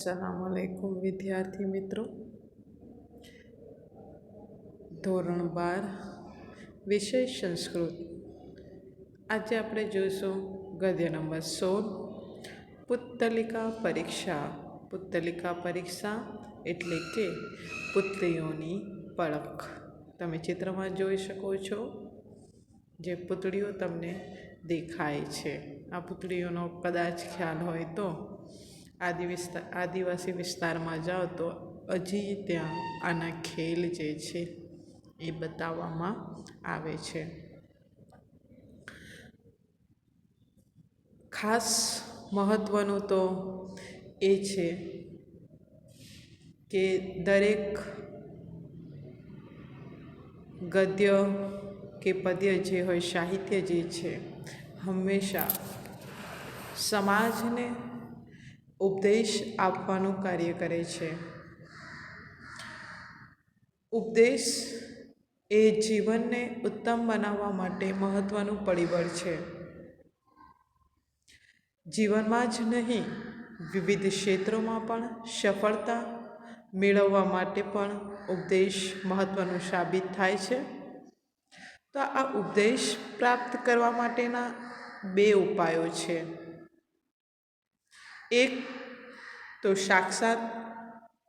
અસલામુઅલૈકુમ વિદ્યાર્થી મિત્રો. ધોરણ બાર, વિષય સંસ્કૃત. આજે આપણે જોઈશું ગદ્ય નંબર સોળ, પુત્તલિકા પરીક્ષા. પુત્તલિકા પરીક્ષા એટલે કે પુતળીઓની પળખ તમે ચિત્રમાં જોઈ શકો છો જે પુતળીઓ તમને દેખાય છે. આ પુતળીઓનો કદાચ ખ્યાલ હોય તો આદિ વિસ્તાર આદિવાસી વિસ્તારમાં જાઓ તો હજી ત્યાં આના ખેલ જે છે એ બતાવવામાં આવે છે. ખાસ મહત્ત્વનું તો એ છે કે દરેક ગદ્ય કે પદ્ય જે હોય, સાહિત્ય જે છે, હંમેશા સમાજને ઉપદેશ આપવાનું કાર્ય કરે છે. ઉપદેશ એ જીવનને ઉત્તમ બનાવવા માટે મહત્ત્વનું પરિબળ છે. જીવનમાં જ નહીં, વિવિધ ક્ષેત્રોમાં પણ સફળતા મેળવવા માટે પણ ઉપદેશ મહત્ત્વનું સાબિત થાય છે. તો આ ઉપદેશ પ્રાપ્ત કરવા માટેના બે ઉપાયો છે. એક તો સાક્ષાત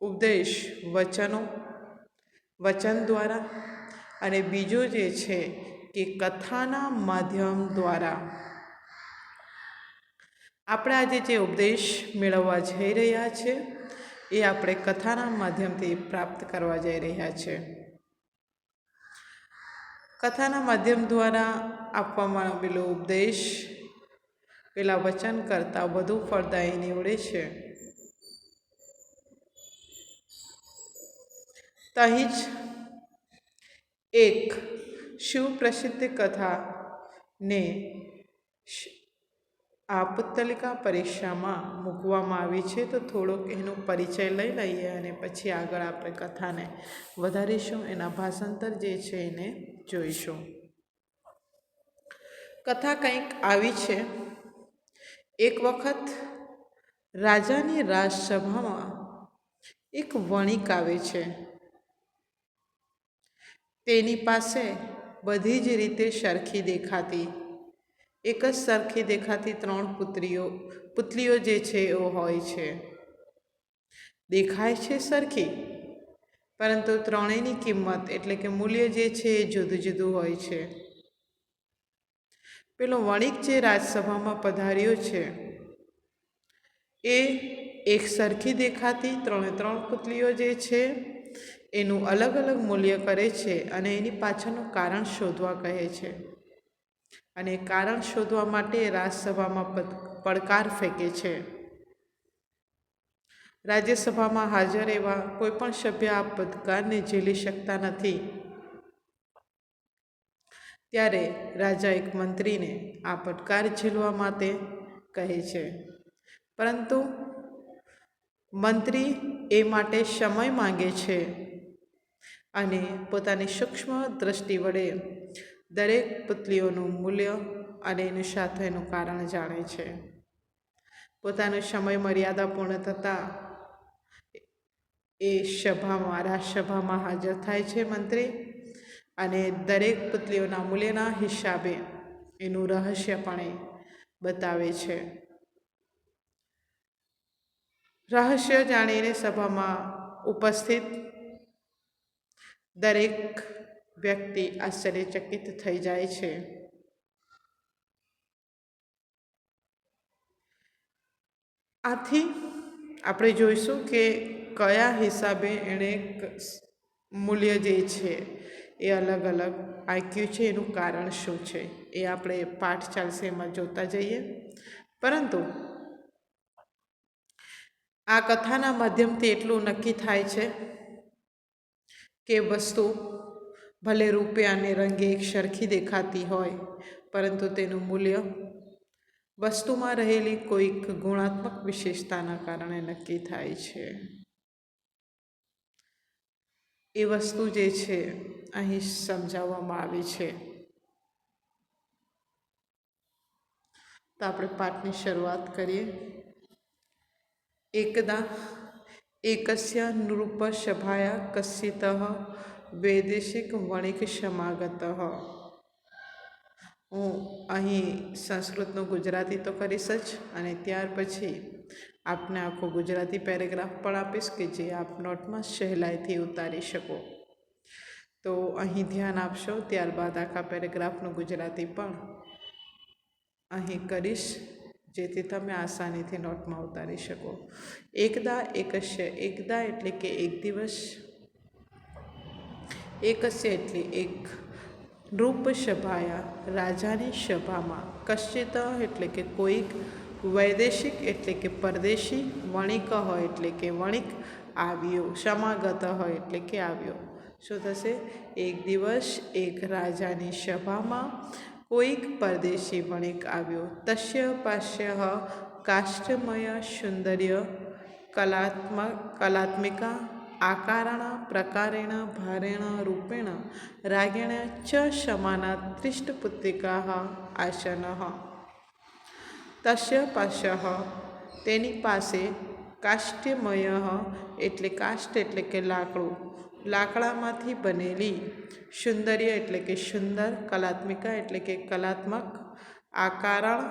ઉપદેશ વચનો, વચન દ્વારા અને બીજો જે છે કે કથાના માધ્યમ દ્વારા. આપણે આજે જે ઉપદેશ મેળવવા જઈ રહ્યા છે એ આપણે કથાના માધ્યમથી પ્રાપ્ત કરવા જઈ રહ્યા છે. કથાના માધ્યમ દ્વારા આપવામાં આવેલો ઉપદેશ પેલા વચન કરતાં વધુ ફળદાયી નીવડે છે. અહીં જ એક સુપ્રસિદ્ધ કથાને આ પુત્તલિકા પરીક્ષામાં મૂકવામાં આવી છે. તો થોડોક એનો પરિચય લઈ લઈએ અને પછી આગળ આપણે કથાને વધારીશું. એના ભાષાંતર જે છે એને જોઈશું. કથા કંઈક આવી છે. એક વખત રાજાની રાજસભામાં એક વણિક આવે છે. તેની પાસે બધી જ રીતે સરખી દેખાતી, એક જ સરખી દેખાતી ત્રણ પુત્રીઓ પુતલીઓ જે છે એવો હોય છે. દેખાય છે સરખી, પરંતુ ત્રણેયની કિંમત એટલે કે મૂલ્ય જે છે એ જુદું જુદું હોય છે. પેલો વણિક જે રાજસભામાં પધાર્યો છે, એ એક સરખી દેખાતી ત્રણે ત્રણ પુતલીઓ જે છે, એનું અલગ અલગ મૂલ્ય કરે છે અને એની પાછળનું કારણ શોધવા કહે છે. અને કારણ શોધવા માટે રાજ્યસભામાં પડકાર ફેંકે છે. રાજ્યસભામાં હાજર એવા કોઈ પણ સભ્ય આ પડકારને ઝીલી શકતા નથી. ત્યારે રાજા એક મંત્રીને આ પડકાર ઝીલવા માટે કહે છે. પરંતુ મંત્રી એ માટે સમય માંગે છે અને પોતાની સૂક્ષ્મ દ્રષ્ટિ વડે દરેક પુતલીઓનું મૂલ્ય અને એનું સાથેનું કારણ જાણે છે. પોતાનો સમય મર્યાદા પૂર્ણ થતાં એ સભામાં રાજસભામાં હાજર થાય છે મંત્રી. અને દરેક પુતલીઓના મૂલ્યના હિસાબે એનું રહસ્યપણે બતાવે છે. રહસ્ય જાણીને સભામાં ઉપસ્થિત દરેક વ્યક્તિ આશ્ચર્યચકિત થઈ જાય છે. આથી આપણે જોઈશું કે કયા હિસાબે એણે મૂલ્ય જે છે એ અલગ અલગ આંક્યું છે, એનું કારણ શું છે, એ આપણે પાઠ ચાલશે એમાં જોતા જઈએ. પરંતુ આ કથાના માધ્યમથી એટલું નક્કી થાય છે કે વસ્તુ ભલે રૂપે અને રંગે એક સરખી દેખાતી હોય, પરંતુ તેનું મૂલ્ય વસ્તુમાં રહેલી કોઈક ગુણાત્મક વિશેષતાના કારણે નક્કી થાય છે. એ વસ્તુ જે છે, અહીં સમજાવવામાં આવી છે. તો આપણે પાઠની શરૂઆત કરીએ. એકદા એકસ્ય નૃપસભાયા કસ્યિત વૈદેશિક વણિક સમાગત હું અહીં સંસ્કૃતનું ગુજરાતી તો કરીશ જ, અને ત્યાર પછી આપને આખો ગુજરાતી પેરેગ્રાફ પણ આપીશ કે જે આપ નોટમાં સહેલાઈથી ઉતારી શકો. તો અહીં ધ્યાન આપશો, ત્યારબાદ આખા પેરેગ્રાફનું ગુજરાતી પણ અહીં કરીશ, જેથી તમે આસાનીથી નોટમાં ઉતારી શકો. એકદા એકસ્ય એકદા એટલે કે એક દિવસ એકસ્ય એટલે એક નૃપ સભાયા રાજાની સભામાં, કશ્ચિત એટલે કે કોઈક વૈદેશિક એટલે કે પરદેશી, વણિક હોય એટલે કે વણિક આવ્યો સમાગત હોય એટલે કે આવ્યો. શું થશે? એક દિવસ એક રાજાની સભામાં કોઈક પરદેશી વણિક આવ્યો. તસ્ય પાશ્ય કાષ્ટમય સુંદર્ય કલાત્મક કલાત્મિકા આકારણ પ્રકારેણ ભારેણ રૂપેણ, રાગેણ ચ સમાના ત્રિષ્ટપુત્રિકા આસન તસ્ય પાસ્ય તેની પાસે કાષ્ટ્યમય એટલે કાષ્ઠ એટલે કે લાકડું. લાકડામાંથી બનેલી સુંદર્ય એટલે કે સુંદર કલાત્મિકા એટલે કે કલાત્મક આકારણ,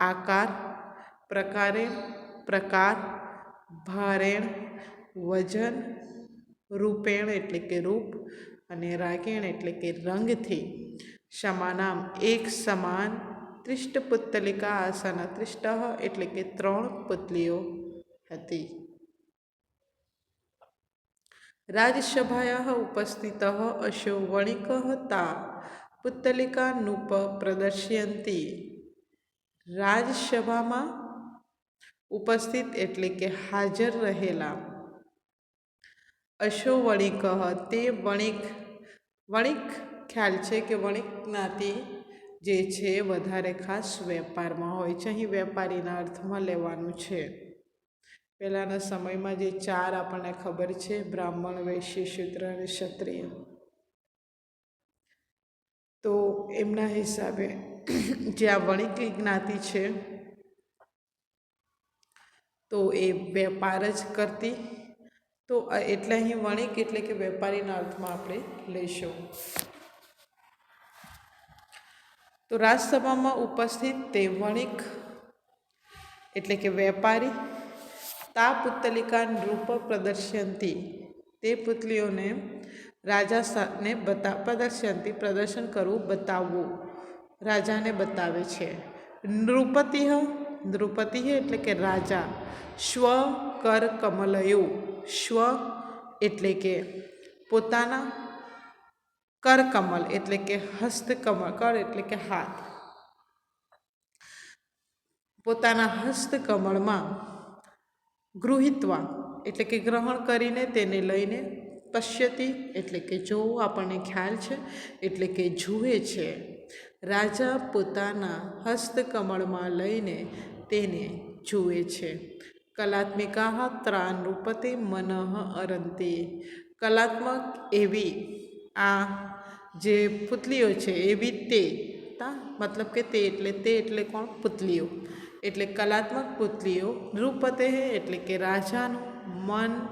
આકાર, પ્રકારે પ્રકાર, ભારેણ, વજન, રૂપેણ એટલે કે રૂપ અને રાગેણ એટલે કે રંગથી સમાનામ એક સમાન ત્રિષ્ટ પુત્તલિકા આસન, ત્રિષ્ટ એટલે કે ત્રણ પુતલીઓ હતી. રાજસભાયા ઉપસ્થિત અશો વણિક હતા પુત્તલિકા નૂપ પ્રદર્શયંતી. રાજસભામાં ઉપસ્થિત એટલે કે હાજર રહેલા અશો વણિક તે વણિક વણિક ખ્યાલ છે કે વણિક જ્ઞાતિ જે છે વધારે ખાસ વેપારમાં હોય છે. અહીં વેપારીના અર્થમાં લેવાનું છે. પહેલાંના સમયમાં જે ચાર આપણને ખબર છે, બ્રાહ્મણ, વૈશ્ય શૂદ્ર અને ક્ષત્રિય. તો એમના હિસાબે જે આ વણિક જ્ઞાતિ છે, તો એ વેપાર જ કરતી. તો એટલે અહીં વણિક એટલે કે વેપારીના અર્થમાં આપણે લઈશું. તો રાજસભામાં ઉપસ્થિત તે વણિક એટલે કે વેપારી, તા પુત્તલિકા નૃપ પ્રદર્શનથી તે પુતલીઓને રાજા સાને બતા પ્રદર્શનથી પ્રદર્શન કરવું બતાવવું. રાજાને બતાવે છે. નૃપતિહ નૃપતિ એટલે કે રાજા. સ્વ કર કમલયુ. સ્વ એટલે કે પોતાના કરકમલ એટલે કે હસ્તકમળ કર એટલે કે હાથ. પોતાના હસ્તકમળમાં ગૃહિત્વા એટલે કે ગ્રહણ કરીને તેને લઈને પશ્યતી એટલે કે જોવું આપણને ખ્યાલ છે એટલે કે જુએ છે, રાજા પોતાના હસ્તકમળમાં લઈને તેને જુએ છે. કલાત્મિકા ત્રાન રૂપતે મનઃ અરંતે. કલાત્મક એવી આ જે પુતલીઓ છે એવી તે તા. મતલબ કે તે એટલે તે એટલે કોણ? પુતલીઓ. એટલે કલાત્મક પુતલીઓ, નૃપતે એટલે કે રાજાનું મન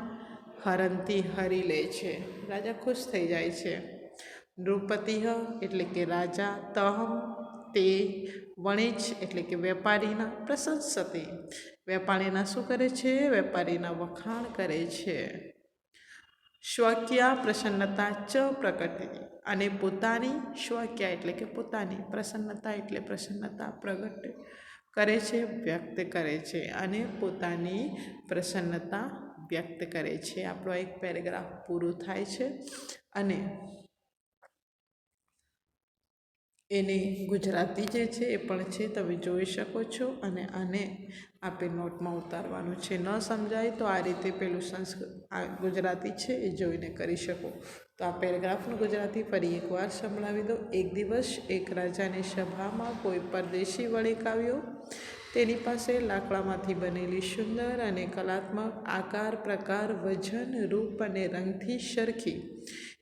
હરંતી હરી લે છે. રાજા ખુશ થઈ જાય છે. નૃપતિહ એટલે કે રાજા, તહમ, તે, વણિજ એટલે કે વેપારીના પ્રશંસતી. વેપારીના શું કરે છે? વેપારીના વખાણ કરે છે. સ્વકીયા પ્રસન્નતા ચ પ્રગતિ અને પોતાની સ્વકીય એટલે કે પોતાની પ્રસન્નતા એટલે પ્રસન્નતા પ્રગટ. કરે છે, વ્યક્ત કરે છે અને પોતાની પ્રસન્નતા વ્યક્ત કરે છે. આપણો એક પેરેગ્રાફ પૂરું થાય છે અને એની ગુજરાતી જે છે એ પણ છે, તમે જોઈ શકો છો અને આને આપે નોટમાં ઉતારવાનું છે. ન સમજાય તો આ રીતે પેલું સંસ્કૃત આ ગુજરાતી છે એ જોઈને કરી શકો. તો આ પેરેગ્રાફનું ગુજરાતી ફરી એકવાર સંભળાવી દો. એક દિવસ એક રાજાની સભામાં કોઈ પરદેશી વણિક આવ્યો તેની પાસે લાકડામાંથી બનેલી સુંદર અને કલાત્મક આકાર, પ્રકાર, વજન, રૂપ અને રંગથી સરખી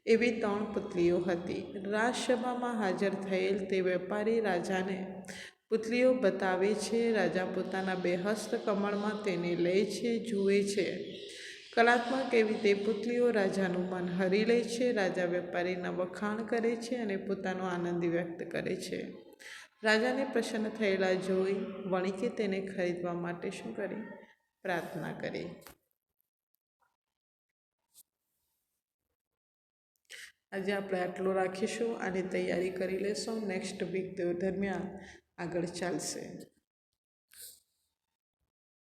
એવી ત્રણ પુતલીઓ હતી. રાજસભામાં હાજર થયેલ તે વેપારી રાજાને પુતલીઓ બતાવે છે, રાજા પોતાના બે હસ્ત કમળમાં તેને લે છે, જુએ છે. કલાત્મક એવી તે પુતલીઓ રાજાનું મન હરી લે છે, રાજા વેપારીના વખાણ કરે છે અને પોતાનો આનંદ વ્યક્ત કરે છે. રાજાને પ્રસન્ન થયેલા જોઈ વણિકે તેને ખરીદવા માટે શું કરી? પ્રાર્થના કરી. આજે આપણે આટલું રાખીશું, આની તૈયારી કરી લેશું. નેક્સ્ટ વીક દરમિયાન આગળ ચાલશે.